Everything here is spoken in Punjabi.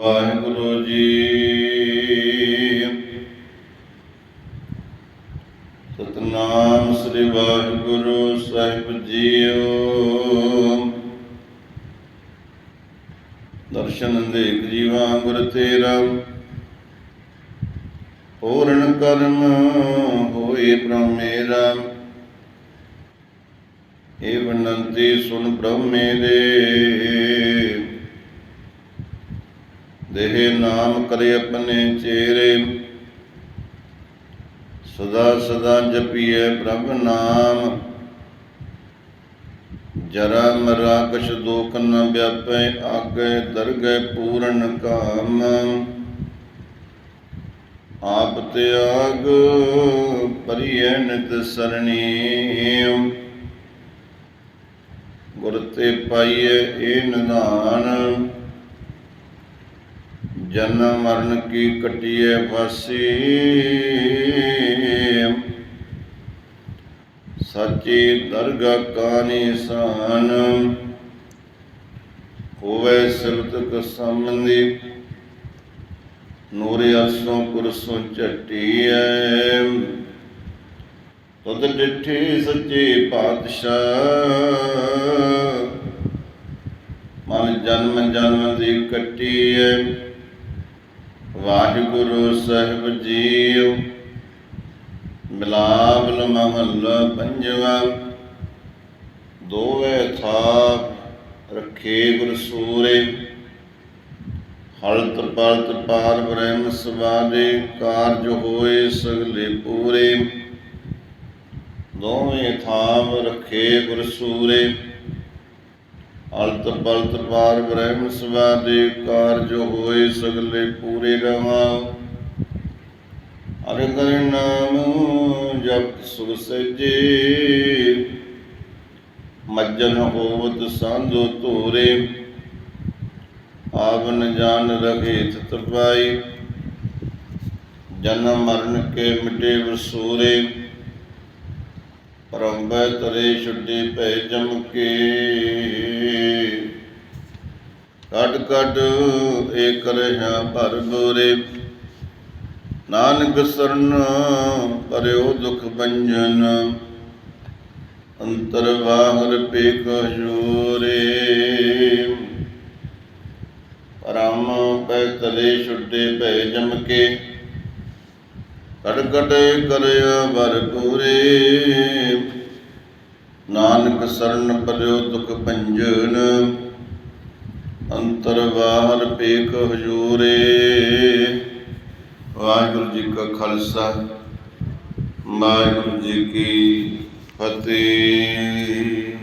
ਵਾਹਿਗੁਰੂ ਜੀ। ਸਤਨਾਮ ਸ੍ਰੀ ਵਾਹਿਗੁਰੂ ਸਾਹਿਬ ਜੀਓ। ਦਰਸ਼ਨ ਦੇਖ ਜੀਵਾ ਗੁਰ ਤੇਰਾ। ਪੂਰਨ ਕਰਮ ਹੋਏ ਪ੍ਰਭ ਮੇਰਾ। ਏ ਬਨੰਤੀ ਸੁਨ ਪ੍ਰਭ ਮੇਰੇ। ਦੇਹ ਨਾਮ ਕਰੇ ਆਪਣੇ ਚੇਰੇ। ਸਦਾ ਸਦਾ ਜਪੀਏ ਪ੍ਰਭ ਨਾਮ। ਜਰਾ ਮਰਾ ਕਛ ਦੋਖ ਨ ਵਿਆਪੈ, ਆਗੇ ਦਰਗਹਿ ਪੂਰਨ ਕਾਮ। ਆਪ ਤਿਆਗ ਪਰਿਐ ਨਿਤ ਸਰਣੀ। ਗੁਰ ਤੇ ਪਾਈਏ ਇਹ ਨਿਧਾਨ। ਜਨਮ ਮਰਨ ਕੀ ਕਟਿਏ ਫਾਸੀ ਸੱਚੀ ਦਰਗਾ ਕਾ ਨਿਸ਼ਾਨ ਹੋਵੇ ਸਿਵਤਕ ਸੰਬੰਧੀ, ਨੂਰੇ ਅਸੋਂ ਕੁਰਸੋਂ ਝਟੀਐ। ਤਦ ਡਿਠੇ ਸੱਚੇ ਪਾਤਸ਼ਾਹ, ਮਨ ਜਨਮ ਜਨਮ ਦੀ ਕੱਟੀਐ ਵਾਹਿਗੁਰੂ ਸਾਹਿਬ ਜੀਓ ਮਿਲਾਵਲ ਮਹੱਲਾ ਪੰਜਵਾ। ਦੋਵੇਂ ਥਾਪ ਰੱਖੇ ਗੁਰ ਸੂਰੇ। ਹਲਤ ਪਲਤ ਪਾਰ ਬ੍ਰਹਮ ਸਵਾਦੇ, ਕਾਰਜ ਹੋਏ ਸਗਲੇ ਪੂਰੇ। ਦੋਵੇਂ ਥਾਪ ਰੱਖੇ ਗੁਰ ਸੂਰੇ। ਅਲਤ ਬਲਤ ਪਾਰ ਬ੍ਰਹਮ ਸਵਾਦੇ ਕਾਰਜ ਹੋਏ ਸਗਲੇ ਪੂਰੇ ਰਹਾ ਹਰਿ ਨਾਮ ਜਪਤ ਸੁਖ ਸਜੇ ਮੱਜਨ ਹੋਵਤ ਸਾਧੂ ਧੂਰੇ। ਆਵਨ ਜਾਨ ਰਖੇ ਤਤਪਾਈ ਜਨਮ ਮਰਨ ਕੇ ਮਿਟੇ ਵਸੂਰੇ। ਪਰੰਬੈ ਤਰੇ ਛੁੱਟੀ ਭੈ ਜਮ ਕੇ। ਕੱਢ ਕੱਢ ਏ ਕਰਹਿਆ ਭਰ ਬੋਰੇ ਨਾਨਕ ਸਰਨ ਪਰਿਓ ਦੁਖ ਭੰਜਨ। ਅੰਤਰ ਬਾਹਰ ਪੇਖ ਜੋਰੇ ਪਰਮ ਪੈ ਤਲੇ ਛੁੱਟੇ ਭੈ ਜਮ ਕੇ। ਕੜਕਟ ਕਰਿਆ ਵਰ ਪੂਰੇ ਨਾਨਕ ਸਰਨ ਪਰਿਓ ਦੁਖ ਭੰਜਨ ਅੰਤਰ ਬਾਹਰ ਪੇਖ ਹਜੂਰੇ। ਵਾਹਿਗੁਰੂ ਜੀ ਕਾ ਖਾਲਸਾ, ਵਾਹਿਗੁਰੂ ਜੀ ਕੀ ਫਤਿਹ।